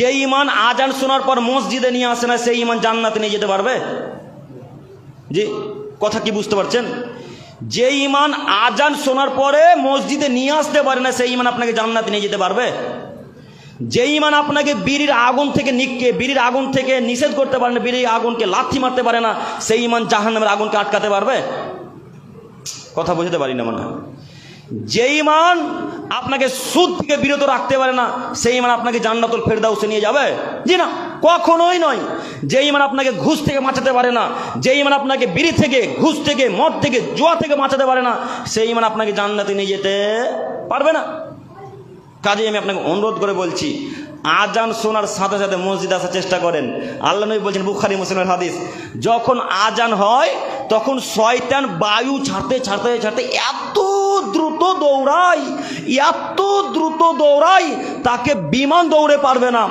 যে ইমান আজান শোনার পর মসজিদে নিয়ে আসে না, সেই ইমান জান্নাতে নিয়ে যেতে পারবে? জি, কথা কি বুঝতে পারছেন? যে ইমান আজান শোনার পরে মসজিদে নিয়ে আসতে পারে না, সেই ইমান আপনাকে জান্নাতে নিয়ে যেতে পারবে? যে ইমান আপনাকে বিড়ির আগুন থেকে নিককে বিড়ির আগুন থেকে নিষেধ করতে পারে না, বিড়ির আগুনকে লাথি মারতে পারে না, সেই ইমান জাহান্নামের আগুনকে আটকাতে পারবে? কথা বুঝতে পারি না মনে হয়। যে ইমান আপনাকে সুদ থেকে বিরত রাখতে পারে না, সেই ইমান আপনাকে জান্নাতুল ফেরদাউসে নিয়ে যাবে। জি না, কখনোই নয়। যে ইমান আপনাকে ঘুষ থেকে বাঁচাতে পারে না, যে ইমান আপনাকে বিড়ি থেকে, ঘুষ থেকে, মদ থেকে, জোয়া থেকে বাঁচাতে পারে না, সেই ইমান আপনাকে জান্নাতে নিয়ে যেতে পারবে না। কাজে আমি আপনাকে অনুরোধ করে বলছি, আজান শোনার সাথে সাথে মসজিদ আসার চেষ্টা করেন। আল্লাহ নবী বলছেন, বুখারি, মুসলিমের হাদিস, যখন আজান হয় তখন শয়তান বায়ু ছাড়তে ছাড়তে ছাড়তে এত দ্রুত দৌড়াই এত দ্রুত দৌড়াই তাকে বিমান দৌড়ে পারবে না।